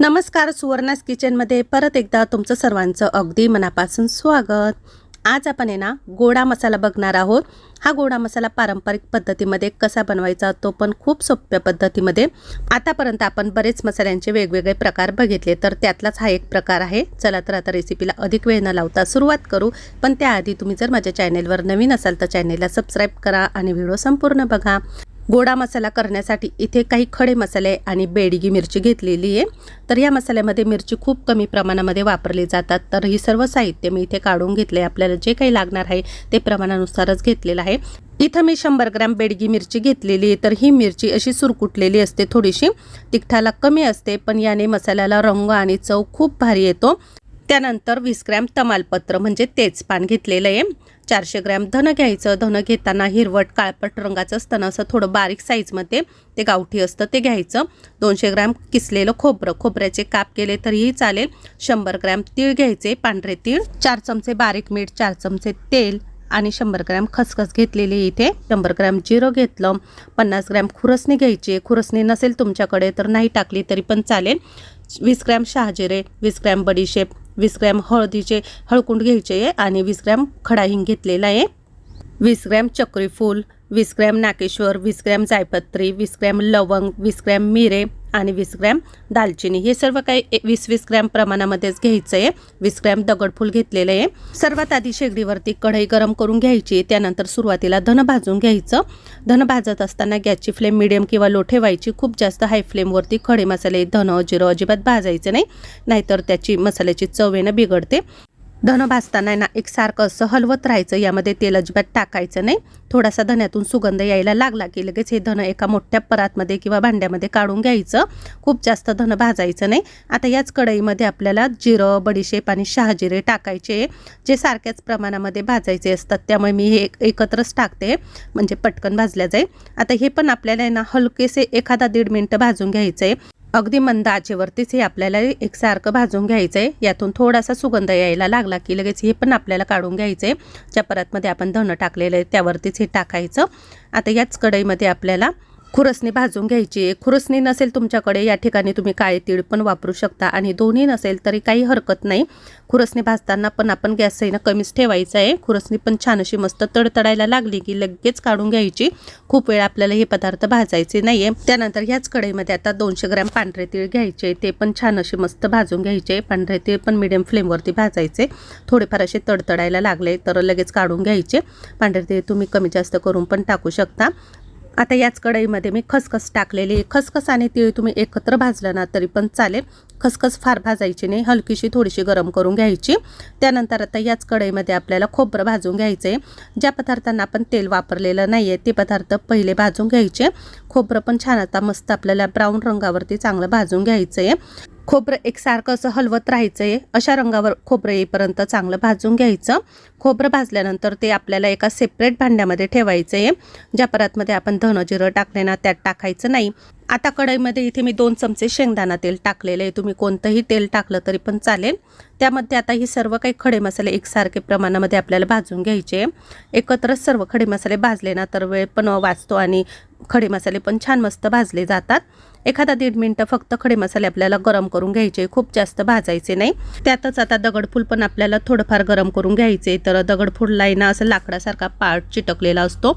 नमस्कार सुवर्णास किचनमध्ये परत एकदा तुमचं सर्वांचं अगदी मनापासून स्वागत. आज आपण आहे ना गोडा मसाला बघणार आहोत. हा गोडा मसाला पारंपरिक पद्धतीमध्ये कसा बनवायचा तो पण खूप सोप्या पद्धतीमध्ये. आतापर्यंत आपण बरेच मसाल्यांचे वेगवेगळे प्रकार बघितले तर त्यातलाच हा एक प्रकार आहे. चला तर आता रेसिपीला अधिक वेळ न लावता सुरुवात करू. पण त्याआधी तुम्ही जर माझ्या चॅनेलवर नवीन असाल तर चॅनेलला सबस्क्राईब करा आणि व्हिडिओ संपूर्ण बघा. गोडा मसाला करण्यासाठी इथे काही खडे मसाले आणि बेडगी मिरची घेतलेली आहे. तर या मसाल्यामध्ये मिरची खूप कमी प्रमाणामध्ये वापरली जातात. तर ही सर्व साहित्य मी इथे काढून घेतले. आपल्याला जे काही लागणार आहे ते प्रमाणानुसारच घेतलेलं आहे. इथं मी शंभर ग्रॅम बेडगी मिरची घेतलेली आहे. तर ही मिरची अशी सुरकुटलेली असते थोडीशी. तिखटाला कमी असते पण याने मसाल्याला रंग आणि चव खूप भारी येतो. त्यानंतर वीस ग्रॅम तमालपत्र म्हणजे तेच पान घेतलेलं आहे. चारशे ग्रॅम धन घ्यायचं. धन घेताना हिरवट काळपट रंगाचं असतं ना असं थोडं बारीक साईजमध्ये ते गावठी असतं ते घ्यायचं. दोनशे ग्रॅम किसलेलं खोबरं. खोबऱ्याचे काप केले तरीही चालेल. शंभर ग्रॅम तीळ घ्यायचे पांढरे तीळ. चार चमचे बारीक मीठ चार चमचे तेल आणि शंभर ग्रॅम खसखस घेतलेली इथे. शंभर ग्रॅम जिरं घेतलं. पन्नास ग्रॅम खुरसणी घ्यायची. खुरसणी नसेल तुमच्याकडे तर नाही टाकली तरी पण चालेल. वीस ग्रॅम शहाजिरे वीस ग्रॅम बडीशेप वीस ग्रॅम हळदीचे हळकुंड घ्यायचे आहे आणि वीस ग्रॅम खडा हिंग घेतलेला आहे. वीस ग्रॅम चक्री फूल वीस ग्रॅम नाकेश्वर वीस ग्रॅम जायपत्री वीस ग्रॅम लवंग वीस ग्रॅम मिरे आणि वीस ग्रॅम दालचिनी. हे सर्व काही ए- वीस वीस ग्रॅम प्रमाणामध्येच घ्यायचं आहे वीस ग्रॅम दगडफूल घेतलेलं आहे. सर्वात आधी शेगडीवरती कढई गरम करून घ्यायची. त्यानंतर सुरुवातीला धन भाजून घ्यायचं. धन भाजत असताना गॅसची फ्लेम मिडियम किंवा लो ठेवायची. खूप जास्त हाय फ्लेमवरती खडे मसाले धन जिरं अजिबात भाजायचं नाही. नाहीतर त्याची मसाल्याची चव येणं बिघडते. धन भाजताना ना एकसारखं असं हलवत राहायचं यामध्ये तेल अजिबात टाकायचं नाही. थोडासा धन्यातून सुगंध यायला लागला की लगेच हे धन एका मोठ्या परातमध्ये किंवा भांड्यामध्ये काढून घ्यायचं. खूप जास्त धन भाजायचं नाही. आता याच कढईमध्ये आपल्याला जिरं बडीशेप आणि शहाजिरे टाकायचे. जे सारख्याच प्रमाणामध्ये भाजायचे असतात त्यामुळे मी हे एक- एकत्रच टाकते. म्हणजे पटकन भाजल्या जाईल. आता हे पण आपल्याला आहे ना हलकेसे एखादा दीड मिनटं भाजून घ्यायचं आहे अगदी मंद आचेवरतीच हे आपल्याला एकसारखं भाजून घ्यायचं आहे यातून थोडासा सुगंध यायला लागला की लगेच हे पण आपल्याला काढून घ्यायचं आहे ज्या परातमध्ये आपण धणं टाकलेलं आहे त्यावरतीच हे टाकायचं. आता याच कढईमध्ये आपल्याला खुरसणी भाजून घ्यायची. आहे खुरसणी नसेल तुमच्याकडे या ठिकाणी तुम्ही काळे तीळ पण वापरू शकता. आणि दोन्ही नसेल तरी काही हरकत नाही. खुरसणी भाजताना पण आपण गॅस आहे कमीच ठेवायचं आहे. खुरसणी पण छान अशी मस्त तडतडायला लागली की लगेच काढून घ्यायची. खूप वेळ आपल्याला हे पदार्थ भाजायचे नाही आहे त्यानंतर ह्याच कढईमध्ये आता दोनशे ग्रॅम पांढरे तीळ घ्यायचे. ते पण छान असे मस्त भाजून घ्यायचे. पांढरे तीळ पण मिडियम फ्लेमवरती भाजायचे. थोडेफार असे तडतडायला लागले तर लगेच काढून घ्यायचे. पांढरे तीळ तुम्ही कमी जास्त करून पण टाकू शकता. आता याच कढईमध्ये मी खसखस टाकलेली आहे. खसखस आणि तिळ तुम्ही एकत्र भाजलं ना तरी पण चालेल. खसखस फार भाजायची नाही. हलकीशी थोडीशी गरम करून घ्यायची. त्यानंतर आता याच कढईमध्ये आपल्याला खोबरं भाजून घ्यायचं आहे ज्या पदार्थांना आपण तेल वापरलेलं नाही आहे ते पदार्थ पहिले भाजून घ्यायचे. खोबरं पण छान आता मस्त आपल्याला ब्राऊन रंगावरती चांगलं भाजून घ्यायचं आहे खोबरं एकसारखं असं हलवत राहायचं आहे अशा रंगावर खोबरं येईपर्यंत चांगलं भाजून घ्यायचं. खोबरं भाजल्यानंतर ते आपल्याला एका सेपरेट भांड्यामध्ये ठेवायचं आहे ज्या परातमध्ये आपण धनं जिरं टाकले ना त्यात टाकायचं नाही. आता कढईमध्ये इथे मी दोन चमचे शेंगदाणा तेल टाकलेलं आहे. तुम्ही कोणतंही तेल टाकलं तरी पण चालेल. त्यामध्ये आता ही सर्व काही खडे मसाले एकसारखे प्रमाणामध्ये आपल्याला भाजून घ्यायचे. एकत्रच सर्व खडे मसाले भाजले ना तर वेळ पण वाचतो आणि खडे मसाले पण छान मस्त भाजले जातात. एखादा दीड मिनटं फक्त खडे मसाले आपल्याला गरम करून घ्यायचे. खूप जास्त भाजायचे नाही. त्यातच आता दगडफूल पण आपल्याला थोडंफार गरम करून घ्यायचे. तर दगडफूलला आहे ना असं लाकडासारखा पार्ट चिटकलेला असतो.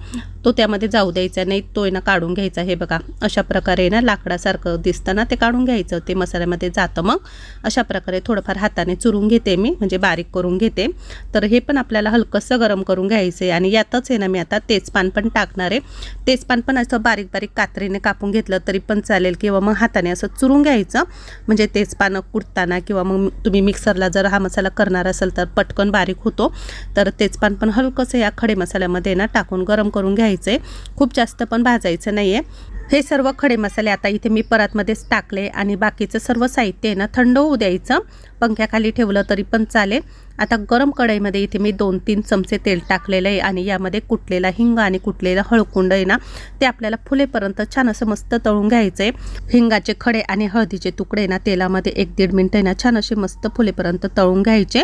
तो त्यामध्ये जाऊ द्यायचा नाही. तो ना काढून घ्यायचा. हे बघा अशा प्रकारे ना लाकडासारखं दिसतं ना ते काढून घ्यायचं ते मसाल्यामध्ये जातं मग. अशा प्रकारे थोडंफार हाताने चुरून घेते मी म्हणजे बारीक करून घेते. तर हे पण आपल्याला हलकंसं गरम करून घ्यायचं आहे आणि यातच आहे ना मी आता तेजपान पण टाकणार आहे. तेजपान पण असं बारीक बारीक कात्रीने कापून घेतलं तरी पण चालेल किंवा मग हाताने असं चुरून घ्यायचं. म्हणजे तेजपानं कुटताना किंवा मग तुम्ही मिक्सरला जर हा मसाला करणार असेल तर पटकन बारीक होतो. तर तेजपान पण हलकंसं या खडे मसाल्यामध्ये ना टाकून गरम करून घ्यायचं आहे खूप जास्त पण भाजायचं नाही आहे हे सर्व खडे मसाले आता इथे मी परतमध्येच टाकले आणि बाकीचं सर्व साहित्य आहे ना थंड होऊ द्यायचं. पंख्याखाली ठेवलं तरी पण चालेल. आता गरम कढईमध्ये इथे मी दोन तीन चमचे तेल टाकलेलं आहे आणि यामध्ये कुटलेला हिंग आणि कुटलेला हळकुंड आहे ना ते आपल्याला फुलेपर्यंत छान असं मस्त तळून घ्यायचं आहे हिंगाचे खडे आणि हळदीचे तुकडे ना तेलामध्ये एक दीड मिनटं आहे ना छान असे मस्त फुलेपर्यंत तळून घ्यायचे.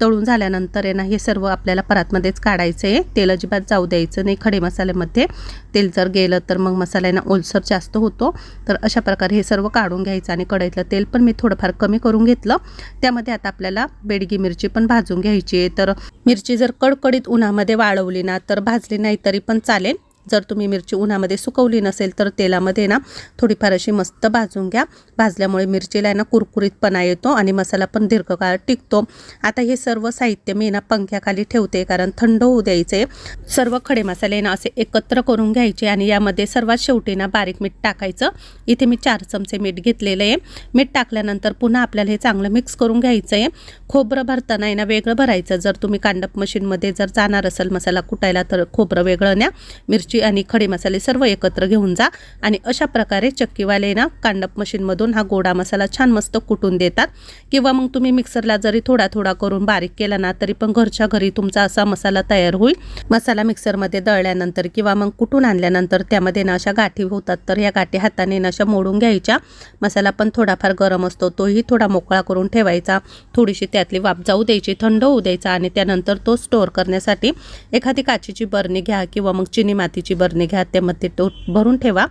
तळून झाल्यानंतर आहे ना हे सर्व आपल्याला परातमध्येच काढायचं आहे तेल अजिबात जाऊ द्यायचं नाही खडे मसाल्यामध्ये. तेल जर गेलं तर मग मसाला ना ओलसर जास्त होतो. तर अशा प्रकारे हे सर्व काढून घ्यायचं आणि कढईतलं तेल पण मी थोडंफार कमी करून घेतलं. त्यामध्ये आता आपल्याला बेडगी मिरची पण भाजून घ्यायची. आहे तर मिरची जर कडकडीत उन्हामध्ये वाळवली ना तर भाजली नाही तरी पण चालेल. जर तुम्ही मिरची उन्हामध्ये सुकवली नसेल तर तेलामध्ये ना थोडीफार अशी मस्त भाजून घ्या. भाजल्यामुळे मिरचीला आहे ना कुरकुरीतपणा येतो आणि मसाला पण दीर्घकाळ टिकतो. आता हे सर्व साहित्य मी ना पंख्याखाली ठेवते कारण थंड होऊ द्यायचे. सर्व खडे मसाले ना असे एकत्र करून घ्यायचे आणि यामध्ये सर्वात शेवटी ना बारीक मीठ टाकायचं. इथे मी चार चमचे मीठ घेतलेलं आहे. मीठ टाकल्यानंतर पुन्हा आपल्याला हे चांगलं मिक्स करून घ्यायचं आहे. खोबरं भरताना आहे ना वेगळं भरायचं. जर तुम्ही कांडप मशीनमध्ये जर जाणार असेल मसाला कुटायला तर खोबरं वेगळं न्या. मिरची आणि खडे मसाले सर्व एकत्र घेऊन जा आणि अशा प्रकारे चक्कीवाले ना कांडप मशीनमधून हा गोडा मसाला छान मस्त कुटून देतात. किंवा मग तुम्ही मिक्सरला जरी थोडा थोडा करून बारीक केला ना तरी पण घरच्या घरी तुमचा असा मसाला तयार होईल. मसाला मिक्सरमध्ये दळल्यानंतर किंवा मग कुटून आणल्यानंतर त्यामध्ये ना अशा गाठी होतात तर या गाठी हाताने ना अशा मोडून घ्यायच्या. मसाला पण थोडाफार गरम असतो तोही थोडा मोकळा करून ठेवायचा. थोडीशी त्यातली वाफ जाऊ द्यायची थंड होऊ द्यायचा आणि त्यानंतर तो स्टोअर करण्यासाठी एखादी काचेची बरणी घ्या किंवा मग चिनी मातीची बरणी घ्या त्यामध्ये तो भरून ठेवा.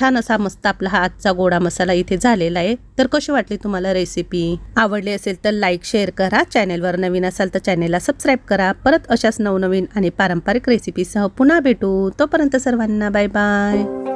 छान असा मस्त आपला हा आजचा गोडा मसाला इथे झालेला आहे. तर कशी वाटली तुम्हाला रेसिपी आवडली असेल तर लाईक शेअर करा. चॅनेलवर नवीन असाल तर चॅनेलला सबस्क्राईब करा. परत अशाच नवनवीन आणि पारंपरिक रेसिपीसह पुन्हा भेटू. तोपर्यंत सर्वांना बाय बाय